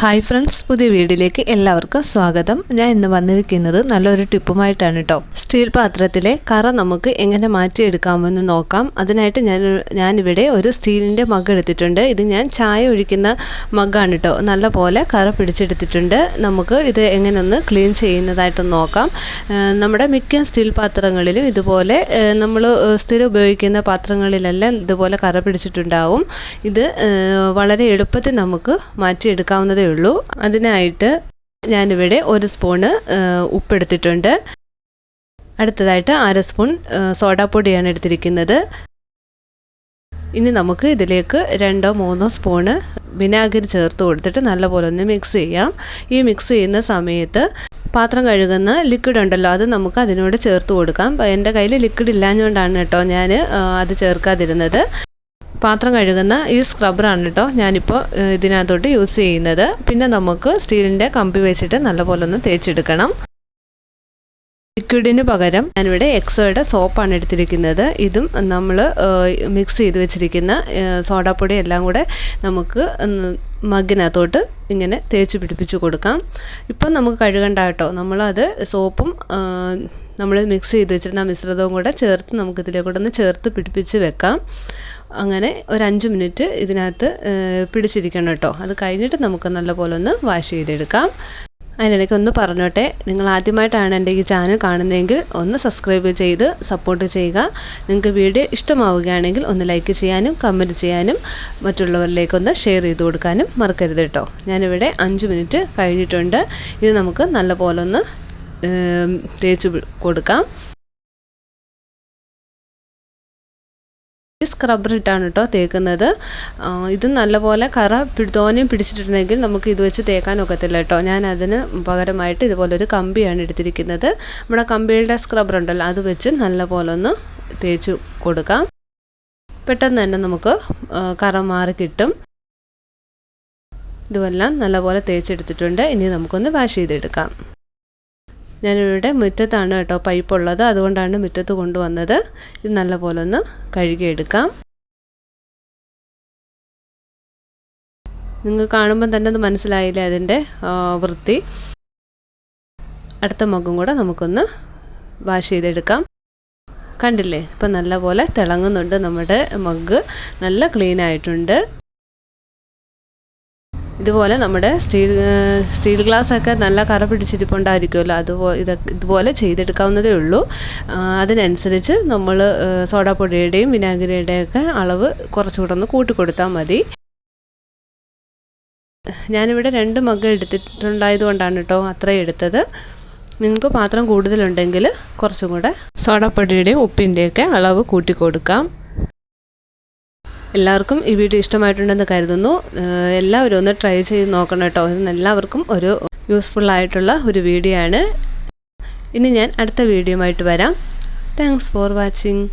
Hi friends പുതിയ വീഡിയോയിലേക്ക് എല്ലാവർക്കും സ്വാഗതം. ഞാൻ ഇന്ന് വന്നിരിക്കുന്നത് നല്ലൊരു ടിപ്പുമായിട്ടാണ് കേട്ടോ സ്റ്റീൽ പാത്രത്തിലെ കറ നമുക്ക് എങ്ങനെ മാറ്റിയെടുക്കാമെന്ന് നോക്കാം. അതിനായിട്ട് ഞാൻ ഞാനിവിടെ ഒരു സ്റ്റീലിന്റെ മഗ് എടുത്തിട്ടുണ്ട്. ഇത് ഞാൻ ചായ ഒഴിക്കുന്ന മഗ്ഗാണ് കേട്ടോ നല്ല പോലെ കറ പിടിച്ചെടുത്തിട്ടുണ്ട്. നമുക്ക് ഇത് എങ്ങനെ ഒന്ന് ക്ലീൻ ചെയ്യുന്നതായിട്ട് നോക്കാം. നമ്മുടെ മിക്ക സ്റ്റീൽ പാത്രങ്ങളിലും ഇതുപോലെ നമ്മൾ സ്ഥിരം ഉപയോഗിക്കുന്ന പാത്രങ്ങളിലെല്ലാം ഇതുപോലെ കറ പിടിച്ചിട്ടുണ്ടാവും. ഇത് വളരെ എളുപ്പത്തിൽ നമുക്ക് മാറ്റിയെടുക്കാവുന്നതേ ഉള്ളൂ. അതിനായിട്ട് ഞാനിവിടെ ഒരു സ്പൂണ് ഉപ്പെടുത്തിട്ടുണ്ട്. അടുത്തതായിട്ട് അര സ്പൂൺ സോഡാപ്പൊടിയാണ് എടുത്തിരിക്കുന്നത്. ഇനി നമുക്ക് ഇതിലേക്ക് രണ്ടോ മൂന്നോ സ്പൂണ് വിനാഗിരി ചേർത്ത് കൊടുത്തിട്ട് നല്ലപോലെ ഒന്ന് മിക്സ് ചെയ്യാം. ഈ മിക്സ് ചെയ്യുന്ന സമയത്ത് പാത്രം കഴുകുന്ന ലിക്വിഡ് ഉണ്ടല്ലോ അത് നമുക്ക് അതിനോട് ചേർത്ത് കൊടുക്കാം. എന്റെ കയ്യിൽ ലിക്വിഡ് ഇല്ലാഞ്ഞുകൊണ്ടാണ് കേട്ടോ ഞാൻ അത് ചേർക്കാതിരുന്നത്. പാത്രം കഴുകുന്ന ഈ സ്ക്രബ്ബറാണ് കേട്ടോ ഞാനിപ്പോൾ ഇതിനകത്തോട്ട് യൂസ് ചെയ്യുന്നത്. പിന്നെ നമുക്ക് സ്റ്റീലിന്റെ കമ്പി വെച്ചിട്ട് നല്ലപോലെ ഒന്ന് തേച്ചെടുക്കണം. ലിക്വിഡിന് പകരം ഞാനിവിടെ എക്സോയുടെ സോപ്പാണ് എടുത്തിരിക്കുന്നത്. ഇതും നമ്മൾ മിക്സ് ചെയ്ത് വെച്ചിരിക്കുന്ന സോഡാപ്പൊടി എല്ലാം കൂടെ നമുക്ക് മഗ്ഗിനകത്തോട്ട് ഇങ്ങനെ തേച്ച് പിടിപ്പിച്ച് കൊടുക്കാം. ഇപ്പം നമുക്ക് കഴുകണ്ട കേട്ടോ. നമ്മളത് സോപ്പും നമ്മൾ മിക്സ് ചെയ്ത് വെച്ചിരുന്ന മിശ്രിതവും കൂടെ ചേർത്ത് നമുക്ക് ഇതിലേക്കൂടെ ഒന്ന് ചേർത്ത് പിടിപ്പിച്ച് വെക്കാം. അങ്ങനെ ഒരു അഞ്ച് മിനിറ്റ് ഇതിനകത്ത് പിടിച്ചിരിക്കണം കേട്ടോ. അത് കഴിഞ്ഞിട്ട് നമുക്ക് നല്ലപോലെ ഒന്ന് വാഷ് ചെയ്തെടുക്കാം. അതിനിടയ്ക്ക് ഒന്ന് പറഞ്ഞോട്ടെ. നിങ്ങൾ ആദ്യമായിട്ടാണ് എന്റെ ഈ ചാനൽ കാണുന്നതെങ്കിൽ ഒന്ന് സബ്സ്ക്രൈബ് ചെയ്ത് സപ്പോർട്ട് ചെയ്യുക. നിങ്ങൾക്ക് വീഡിയോ ഇഷ്ടമാവുകയാണെങ്കിൽ ഒന്ന് ലൈക്ക് ചെയ്യാനും കമന്റ് ചെയ്യാനും മറ്റുള്ളവരിലേക്കൊന്ന് ഷെയർ ചെയ്ത് കൊടുക്കാനും മറക്കരുത് കേട്ടോ. ഞാനിവിടെ അഞ്ച് മിനിറ്റ് കഴിഞ്ഞിട്ടുണ്ട്. ഇത് നമുക്ക് നല്ലപോലെ ഒന്ന് തേച്ച് കൊടുക്കാം. സ്ക്രബ്ബർ ഇട്ടാണ് കേട്ടോ തേക്കുന്നത്. ഇത് നല്ലപോലെ കറ തോനെയും പിടിച്ചിട്ടുണ്ടെങ്കിൽ നമുക്ക് ഇത് വെച്ച് തേക്കാൻ ഒക്കത്തില്ല കേട്ടോ ഞാൻ അതിന് പകരമായിട്ട് ഇതുപോലൊരു കമ്പിയാണ് എടുത്തിരിക്കുന്നത്. നമ്മുടെ കമ്പിയുടെ സ്ക്രബ്ബർ ഉണ്ടല്ലോ അത് വെച്ച് നല്ലപോലെ ഒന്ന് തേച്ച് കൊടുക്കാം. പെട്ടെന്ന് തന്നെ നമുക്ക് കറ മാറി കിട്ടും. ഇതുമെല്ലാം നല്ലപോലെ തേച്ചെടുത്തിട്ടുണ്ട്. ഇനി നമുക്കൊന്ന് വാഷ് ചെയ്തെടുക്കാം. ഞാനിവിടെ മുറ്റത്താണ് കേട്ടോ പൈപ്പ് ഉള്ളത് അതുകൊണ്ടാണ് മുറ്റത്ത് കൊണ്ടുവന്നത്. ഇത് നല്ലപോലെ ഒന്ന് കഴുകിയെടുക്കാം. നിങ്ങൾ കാണുമ്പം തന്നെ അത് മനസ്സിലായില്ലേ അതിന്റെ വൃത്തി? അടുത്ത മുഖം കൂടെ നമുക്കൊന്ന് വാഷ് ചെയ്തെടുക്കാം. കണ്ടില്ലേ? ഇപ്പം നല്ലപോലെ തിളങ്ങുന്നുണ്ട് നമ്മുടെ മഗ് നല്ല ക്ലീൻ ആയിട്ടുണ്ട് ഇതുപോലെ നമ്മുടെ സ്റ്റീൽ സ്റ്റീൽ ഗ്ലാസ് ഒക്കെ നല്ല കറ പിടിച്ചിരിപ്പുണ്ടായിരിക്കുമല്ലോ. അതുപോലെ ഇത് ഇതുപോലെ ചെയ്തെടുക്കാവുന്നതേ ഉള്ളൂ. അതിനനുസരിച്ച് നമ്മൾ സോഡാപ്പൊടിയുടെയും വിനാഗിരിയുടെയൊക്കെ അളവ് കുറച്ചുകൂടെ ഒന്ന് കൂട്ടി കൊടുത്താൽ മതി. ഞാനിവിടെ രണ്ട് മഗ് എടുത്തിട്ടുണ്ടായത് കൊണ്ടാണ് കേട്ടോ അത്രയും എടുത്തത്. നിങ്ങൾക്ക് പാത്രം കൂടുതലുണ്ടെങ്കിൽ കുറച്ചും കൂടെ സോഡാപ്പൊടിയുടെയും ഉപ്പിന്റെയൊക്കെ അളവ് കൂട്ടി കൊടുക്കാം എല്ലാവർക്കും ഈ വീഡിയോ ഇഷ്ടമായിട്ടുണ്ടെന്ന് കരുതുന്നു. എല്ലാവരും ഒന്ന് ട്രൈ ചെയ്ത് നോക്കണം കേട്ടോ. ഇത് എല്ലാവർക്കും ഒരു യൂസ്ഫുൾ ആയിട്ടുള്ള ഒരു വീഡിയോ ആണ്. ഇനി ഞാൻ അടുത്ത വീഡിയോ ആയിട്ട് വരാം. Thanks for watching